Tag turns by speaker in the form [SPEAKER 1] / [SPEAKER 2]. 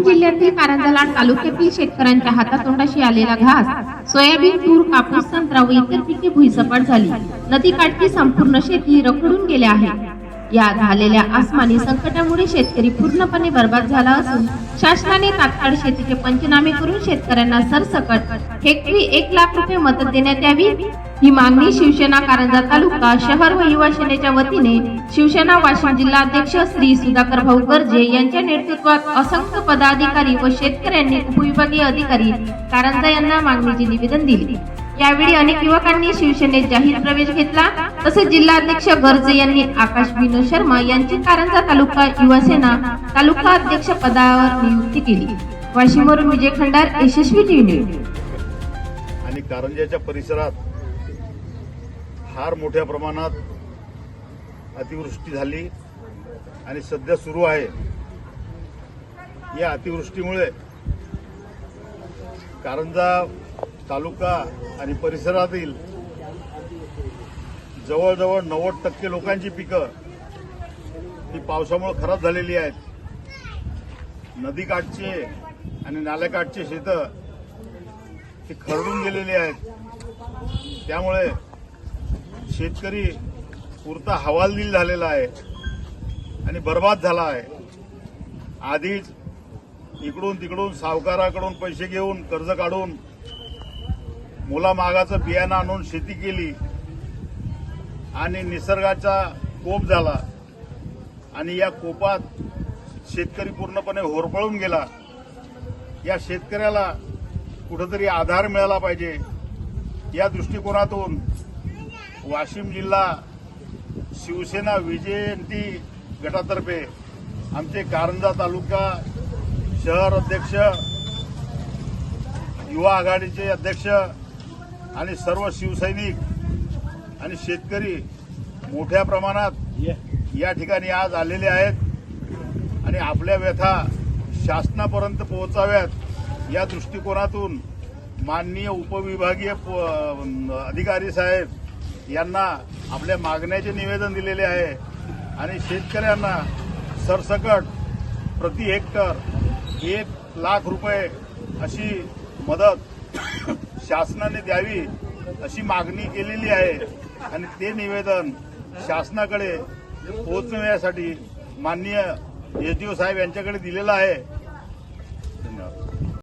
[SPEAKER 1] वाशिम जिल्ह्यातील कारंजा तालुक्यातील शेतकऱ्यांच्या हातातोंडाशी आलेला घास सोयाबीन तूर कापूस संत्रा व इतर पिके भुईसपाट झाली. नदीकाठची संपूर्ण शेती रखडून गेल्या आहे. या झालेल्या आसमानी संकटामुळे शेतकरी पूर्णपणे बर्बाद झाला असून शासनाने तात्काळ शेतीचे पंचनामे करून शेतकऱ्यांना सरसकट हेक्टरी एक लाख रुपये मदत देण्यात यावी. ही मागणी शिवसेना कारंजा तालुका शहर व युवा सेनेच्या वतीने शिवसेना वाशिम जिल्हा अध्यक्ष श्री सुधाकर भाऊ गर्जे यांच्या नेतृत्वात असंख्य पदाधिकारी व शेतकऱ्यांनी उपविभागीय अधिकारी कारंजा यांना मागणीचे निवेदन दिले. यावेळी अनेक युवकांनी शिवसेनेत जाहीर प्रवेश घेतला. तसेच जिल्हाध्यक्ष गर्जे यांनी आकाश विनोद शर्मा यांची कारंजा तालुका युवासेना तालुका अध्यक्ष पदावर नियुक्ती केली. वाशिमवरून विजय खंडार यशस्वी टीव्ही न्यूज.
[SPEAKER 2] आणि कारंजाच्या परिसरात फार मोठ्या प्रमाणात अतिवृष्टी झाली आणि सध्या सुरू आहे. या अतिवृष्टीमुळे कारंजा तालुका आणि परिसरातील जवळजवळ नव्वद टक्के लोकांची पिकं ही पावसामुळे खराब झालेली आहेत. नदीकाठचे आणि नाल्याकाठचे शेतं ते खरडून गेलेली आहेत. त्यामुळे शेतकरी पुरता हवालदिल झालेला आहे आणि बर्बाद झाला आहे. आधीच इकडून तिकडून सावकाराकडून पैसे घेऊन कर्ज काढून मुलामागाचं बियाणं आणून शेती केली. आणि निसर्गाचा कोप झाला आणि या कोपात शेतकरी पूर्णपणे होरपळून गेला. या शेतकऱ्याला कुठंतरी आधार मिळाला पाहिजे. या दृष्टिकोनातून वाशिम जिल्हा शिवसेना विजयंती गटातर्फे आमचे कारंजा तालुका शहर अध्यक्ष युवा आघाडीचे अध्यक्ष आणि सर्व शिवसैनिक आणि शेतकरी मोठ्या प्रमाणात या. ठिकाणी आज आलेले आहेत. आणि आपल्या व्यथा शासनापर्यंत पोहोचाव्यात या दृष्टिकोनातून माननीय उपविभागीय प- अधिकारी साहेब यांना आपल्या मागण्याचे निवेदन दिलेले आहे. आणि शेतकऱ्यांना सरसकट प्रति हेक्टर एक लाख रुपये अशी मदत शासनाने द्यावी अशी मागणी केलेली आहे. आणि ते निवेदन शासनाकडे पोहोचण्यासाठी माननीय एस साहेब यांच्याकडे दिलेलं आहे. धन्यवाद.